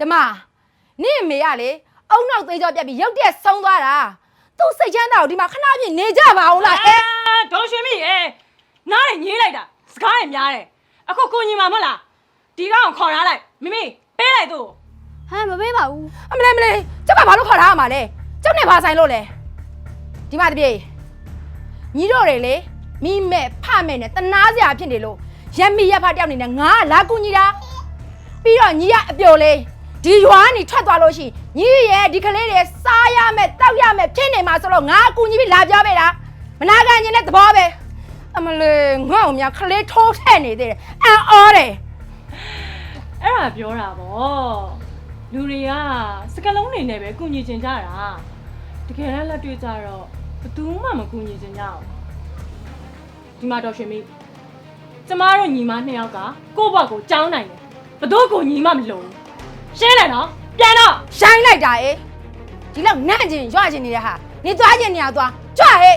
ဓမ္မနင့်အမေကလေအုံနောက်သေးကြောပြက်ပြီးရုတ်တရက်ဆုံးသွားတာသူ့စိတ်ချမ်းသာကိုဒီမှာခဏပြည့်နေကြပါဦးလားဟဲ့အာဒေါ်ရွှေမိရေနားရညေးလိုက်တာစကားရများတယ်အခုကိုညီမမဟုတ်လားဒီကောင်ခေါ်ထားလိုက်မိမိပေးလိုက်သူ့ကိုဟမ်မပေးပါဘူးအမလေးမလေးကျမဘာလို့ခေါ်ထားရမှာလဲကျုပ်နဲ့ဘာဆိုင်လို့လဲဒီမှာတပြေညီတို့တွေလေမိမဲ့ဖမဲ့နဲ့တနာစရာဖြစ်နေလို့ရက်မိရက်ဖတယောက်နေနဲ့ငါကလာကူညီတာပြီးတော့ညီကအပြိုလေး ဒီရွာကနေထွက်သွားလို့ရှိရင်ညီရဲ့ဒီကလေးတွေစားရမယ်တောက်ရမယ်ဖြစ်နေမှာဆိုတော့ငါအကူညီပြီးလာပြောပေးတာမနာခံခြင်းနဲ့သဘောပဲအမလေးငါ့ကိုများကလေးထိုးထည့်နေသေးတယ်အံ့ဩတယ်အဲ့ဒါပြောတာဗောလူတွေကစကလုံးနေနဲ့ပဲကုညီချင်ကြတာတကယ်လည်းလက်တွေ့ကြတော့ဘယ်သူမှမကုညီချင်ကြအောင်ဒီမှာဒေါ်ရွှေမိကျမတို့ညီမနှစ်ယောက်ကကိုယ့်ဘက်ကိုကြောင်းနိုင်တယ်ဘယ်သူကိုညီမမလို့ ရှင်းတယ်နော်ပြန်တော့ရှိုင်းလိုက်တာအေးဒီလောက်နန့်ကျင်ရွာကျင်နေတဲ့ဟာနေသွားကျင်နေရသွားကြွဟဲ့